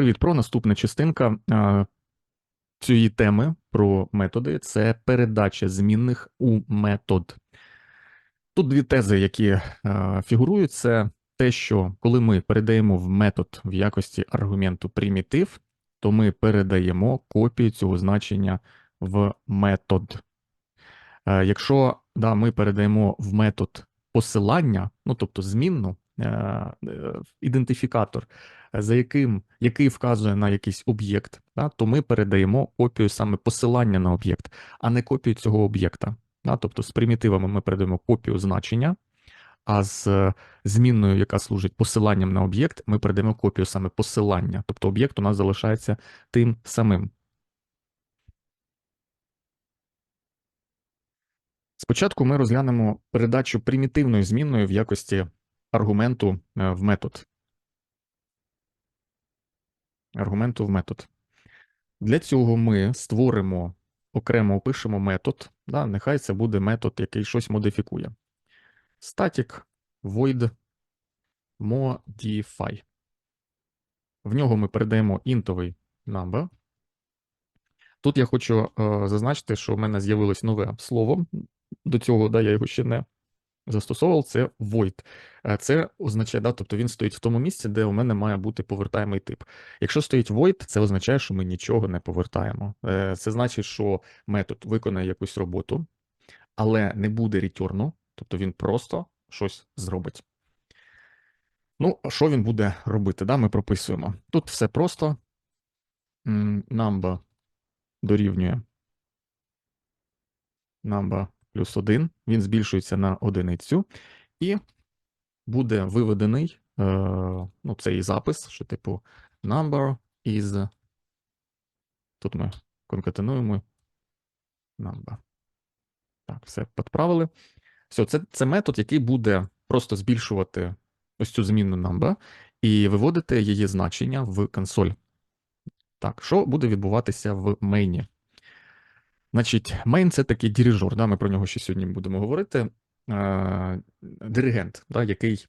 Привіт, про наступна частинка е, цієї теми про методи це передача змінних у метод. Тут дві тези, які е, фігурують, це те, що коли ми передаємо в метод в якості аргументу примітив, то ми передаємо копію цього значення в метод. Е, Якщо да, ми передаємо в метод посилання, ну тобто змінну, ідентифікатор, за яким який вказує на якийсь об'єкт, да, то ми передаємо копію саме посилання на об'єкт, а не копію цього об'єкта. Да, тобто з примітивами ми передаємо копію значення, а з е, змінною, яка служить посиланням на об'єкт, ми передаємо копію саме посилання. Тобто об'єкт у нас залишається тим самим. Спочатку ми розглянемо передачу примітивної змінної в якості аргументу е, в метод. Аргументу в метод. Для цього ми створимо, окремо опишемо метод. Да, Нехай це буде метод, який щось модифікує. Static void modify. В нього ми передаємо інтовий number. Тут я хочу е, зазначити, що в мене з'явилось нове слово. До цього да, я його ще не застосовував. Це void. Е, Це означає, да, тобто він стоїть в тому місці, де у мене має бути повертаємий тип. Якщо стоїть void, це означає, що ми нічого не повертаємо. Е, Це значить, що метод виконає якусь роботу, але не буде return, тобто він просто щось зробить. Ну, що він буде робити? Да, Ми прописуємо. Тут все просто. Number дорівнює number плюс 1, він збільшується на одиницю, і буде виведений е, ну, цей запис, що типу number is. Тут ми конкатенуємо number. Так, все підправили. Все, це, це метод, який буде просто збільшувати ось цю змінну number і виводити її значення в консоль. Так, що буде відбуватися в мейні? Значить, мейн це такий дирижер, да, ми про нього ще сьогодні будемо говорити. Диригент, да, який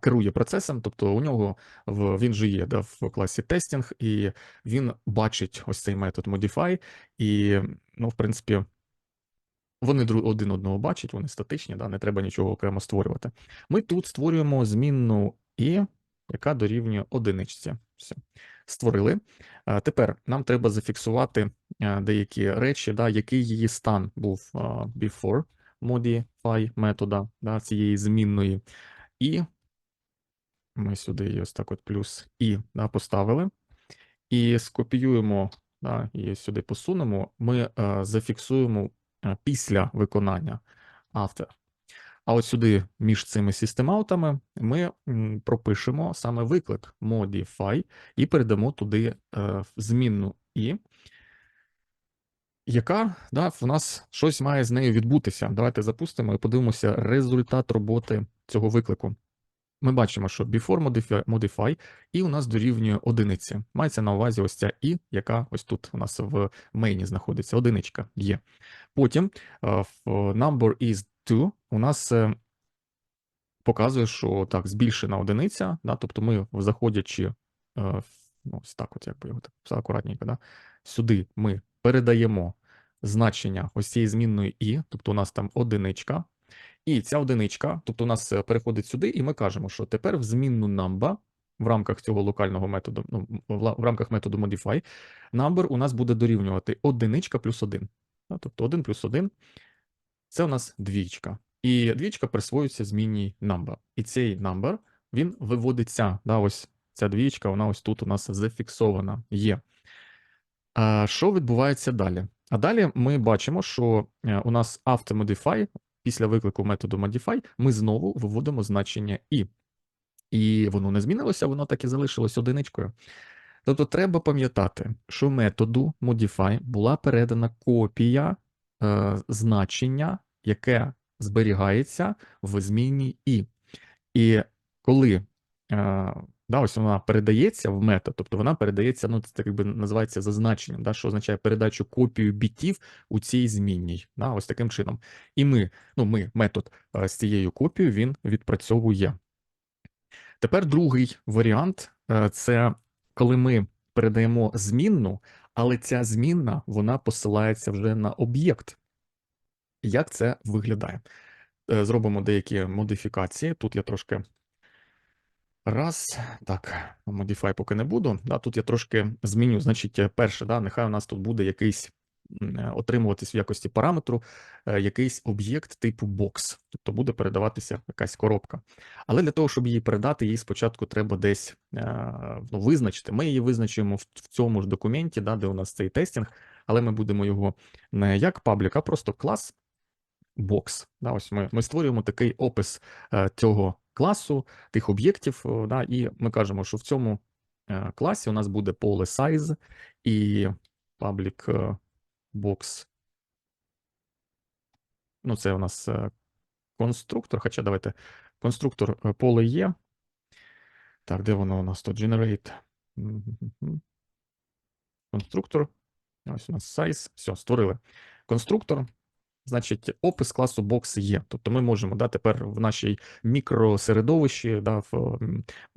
керує процесом, тобто у нього в, він же є да, в класі тестінг, і він бачить ось цей метод modify, і, ну, в принципі, вони один одного бачать, вони статичні, да, не треба нічого окремо створювати. Ми тут створюємо змінну і, яка дорівнює одиничці. Все. Створили. Тепер нам треба зафіксувати деякі речі, да, який її стан був а, before modify метода да, цієї змінної. І ми сюди її ось так от плюс і да, поставили. І скопіюємо да, і сюди посунемо. Ми е, зафіксуємо е, після виконання after. А от сюди між цими системаутами ми пропишемо саме виклик modify і передамо туди е, змінну і, яка да, в нас щось має з нею відбутися. Давайте запустимо і подивимося результат роботи цього виклику. Ми бачимо, що before modify, modify і у нас дорівнює одиниці. Мається на увазі ось ця і, яка ось тут у нас в мейні знаходиться. Одиничка є. Потім е, в number is 2 у нас е, показує, що так, збільшена одиниця, да, тобто ми, заходячи е, ну, ось так, от його так все акуратненько, да, сюди ми передаємо значення ось цієї змінної і, тобто у нас там одиничка, і ця одиничка, тобто у нас е, переходить сюди, і ми кажемо, що тепер в змінну number в рамках цього локального методу, ну, в рамках методу modify, number у нас буде дорівнювати одиничка плюс 1. Тобто 1 плюс 1 це у нас двічка. І двічка присвоюється змінній number. І цей number, він виводиться. Да, ось ця двічка, вона ось тут у нас зафіксована є. А що відбувається далі? А далі ми бачимо, що е, у нас modify, після виклику методу modify, ми знову виводимо значення і. І воно не змінилося, воно так і залишилось одиничкою. Тобто треба пам'ятати, що методу modify була передана копія е, значення, яке зберігається в змінній і. І коли е, да, ось вона передається в метод, тобто вона передається, ну, це так якби називається зазначенням, да, що означає передачу копію бітів у цій змінній. Да, ось таким чином. І ми, ну, ми, метод е, з цією копією він відпрацьовує. Тепер другий варіант е, це коли ми передаємо змінну, але ця змінна вона посилається вже на об'єкт. Як це виглядає? Е, Зробимо деякі модифікації. Тут я трошки раз, так, modify поки не буду. Да, тут я трошки зміню. Значить, перше, да, нехай у нас тут буде якийсь е, отримуватись в якості параметру е, якийсь об'єкт типу box, тобто буде передаватися якась коробка. Але для того, щоб її передати, її спочатку треба десь е, ну, визначити. Ми її визначуємо в, цьому ж документі, да, де у нас цей тестінг, але ми будемо його не як паблік, а просто клас box. Да, ось ми, ми створюємо такий опис цього класу, тих об'єктів, да, і ми кажемо, що в цьому е, класі у нас буде поле size і public е, box. Ну, це у нас е, конструктор, хоча давайте конструктор е, поле є. Так, де воно у нас тут? Generate. Конструктор. Ось у нас size. Все, створили. Конструктор. Значить, опис класу box є. Тобто ми можемо да, тепер в нашій мікросередовищі, да, в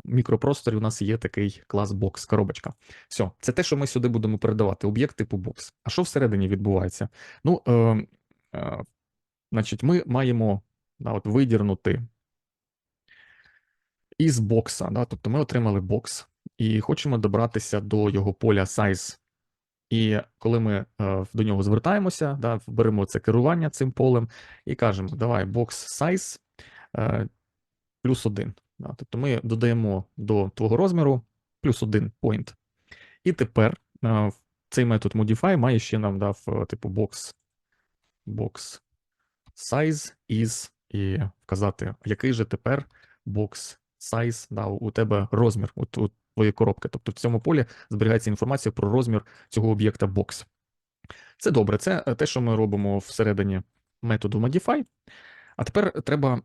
мікропросторі у нас є такий клас box, коробочка. Все, це те, що ми сюди будемо передавати, об'єкт типу box. А що всередині відбувається? Ну, е, е, значить, ми маємо да, от, видірнути із бокса. Да, тобто ми отримали бокс і хочемо добратися до його поля size. І коли ми е, до нього звертаємося, да, беремо це керування цим полем і кажемо, давай box size е, плюс один. Да, тобто ми додаємо до твого розміру плюс один point. І тепер е, цей метод modify має ще нам дав типу box, box size is і вказати, який же тепер box size да, у тебе розмір у, у твоєї коробки. Тобто в цьому полі зберігається інформація про розмір цього об'єкта box. Це добре, це е, те, що ми робимо всередині методу modify. А тепер треба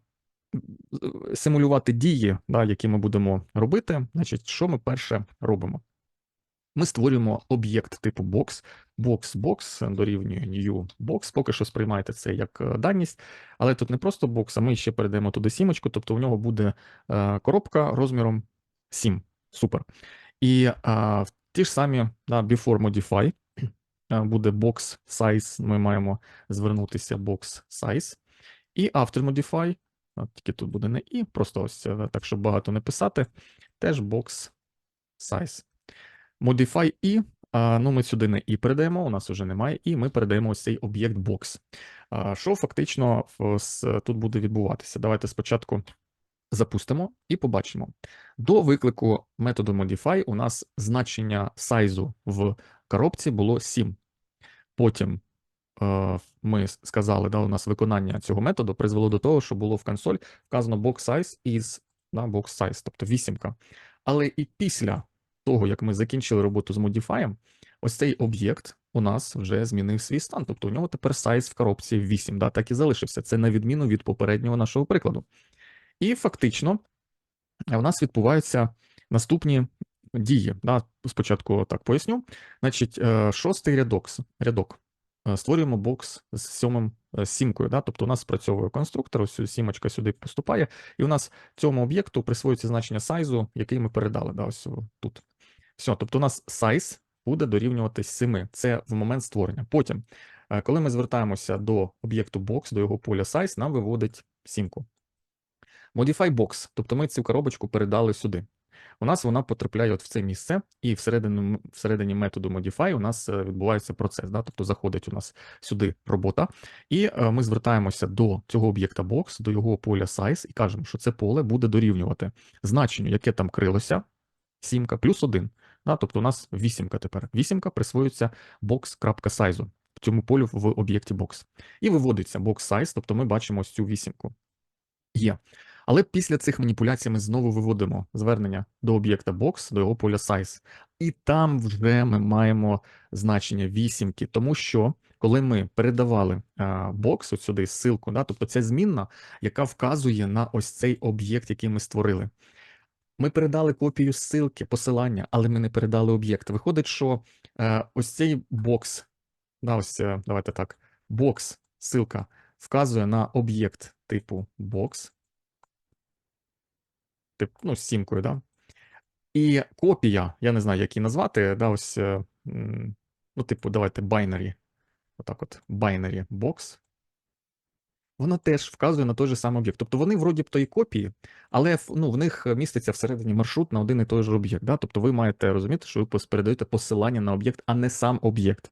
симулювати дії, да, які ми будемо робити. Значить, що ми перше робимо? Ми створюємо об'єкт типу box, box, box дорівнює new box. Поки що сприймаєте це як е, даність, але тут не просто box, а ми ще передаємо туди сімочку, тобто у нього буде е, коробка розміром 7. Супер. І а, ті ж самі да, before modify е, буде box size, ми маємо звернутися box size. І after modify, тільки тут буде не і, просто ось е, так, щоб багато не писати, теж box size. Modify і, ну ми сюди не і передаємо, у нас вже немає і, ми передаємо ось цей об'єкт box. Що фактично тут буде відбуватися? Давайте спочатку запустимо і побачимо. До виклику методу modify у нас значення сайзу в коробці було 7. Потім е, ми сказали, да, у нас виконання цього методу призвело до того, що було в консоль вказано box size із да, box size, тобто вісімка. Але і після того, як ми закінчили роботу з modify, ось цей об'єкт у нас вже змінив свій стан. Тобто у нього тепер сайз в коробці 8, да, так і залишився. Це на відміну від попереднього нашого прикладу. І фактично в нас відбуваються наступні дії. Да? Спочатку так поясню. Значить, е, шостий рядок, рядок. Е, Створюємо бокс з сьомим е, з сімкою. Да? Тобто у нас спрацьовує конструктор, ось сімочка сюди поступає, і у нас цьому об'єкту присвоюється значення сайзу, який ми передали. Да? Ось тут. Все, тобто у нас size буде дорівнюватись 7. Це в момент створення. Потім, е, коли ми звертаємося до об'єкту box, до його поля size, нам виводить сімку. Modify box, тобто ми цю коробочку передали сюди. У нас вона потрапляє от в це місце, і всередині, всередині методу modify у нас е, відбувається процес. Да? Тобто заходить у нас сюди робота, і е, ми звертаємося до цього об'єкта box, до його поля size, і кажемо, що це поле буде дорівнювати значенню, яке там крилося, сімка плюс один. Да? Тобто у нас вісімка тепер. Вісімка присвоюється box.size цьому полю в об'єкті box. І виводиться box size, тобто ми бачимо ось цю вісімку. Є. Але після цих маніпуляцій ми знову виводимо звернення до об'єкта box, до його поля size. І там вже ми маємо значення вісімки, тому що коли ми передавали а, box от сюди ссылку, да, тобто це змінна, яка вказує на ось цей об'єкт, який ми створили. Ми передали копію ссылки, посилання, але ми не передали об'єкт. Виходить, що е, ось цей бокс, да, ось е, давайте так, бокс, ссылка вказує на об'єкт типу box, тип, ну, з сімкою, да? І копія, я не знаю, як її назвати, да, ось, е, ну, типу, давайте binary, отак от, binary box, воно теж вказує на той же самий об'єкт. Тобто вони вроді б то і копії, але ну, в них міститься всередині маршрут на один і той же об'єкт. Да? Тобто ви маєте розуміти, що ви передаєте посилання на об'єкт, а не сам об'єкт.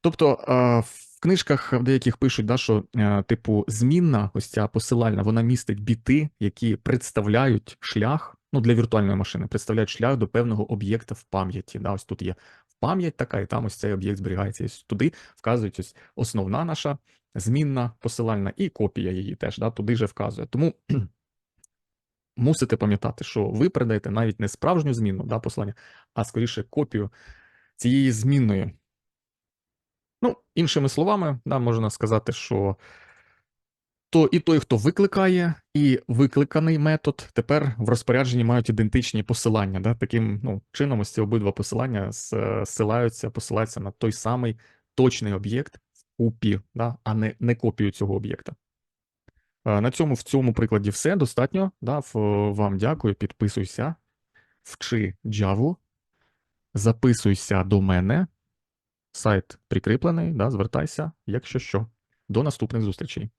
Тобто е, в книжках в деяких пишуть, да, що е, типу змінна, ось ця посилальна, вона містить біти, які представляють шлях. Ну, для віртуальної машини представляють шлях до певного об'єкта в пам'яті. Да, ось тут є пам'ять така, і там ось цей об'єкт зберігається. І туди вказують ось основна наша змінна посилальна і копія її теж, да, туди же вказує. Тому мусите пам'ятати, що ви передаєте навіть не справжню змінну да, посилання, а скоріше копію цієї змінної. Ну, іншими словами, да, можна сказати, що то і той, хто викликає, і викликаний метод тепер в розпорядженні мають ідентичні посилання. Да? Таким ну, чином, ось ці обидва посилання зсилаються, посилаються на той самий точний об'єкт в купі, да? а не, не копію цього об'єкта. Е, На цьому в цьому прикладі все достатньо. Да? Вам дякую, підписуйся, вчи Java, записуйся до мене. Сайт прикріплений, да, звертайся, якщо що. До наступних зустрічей.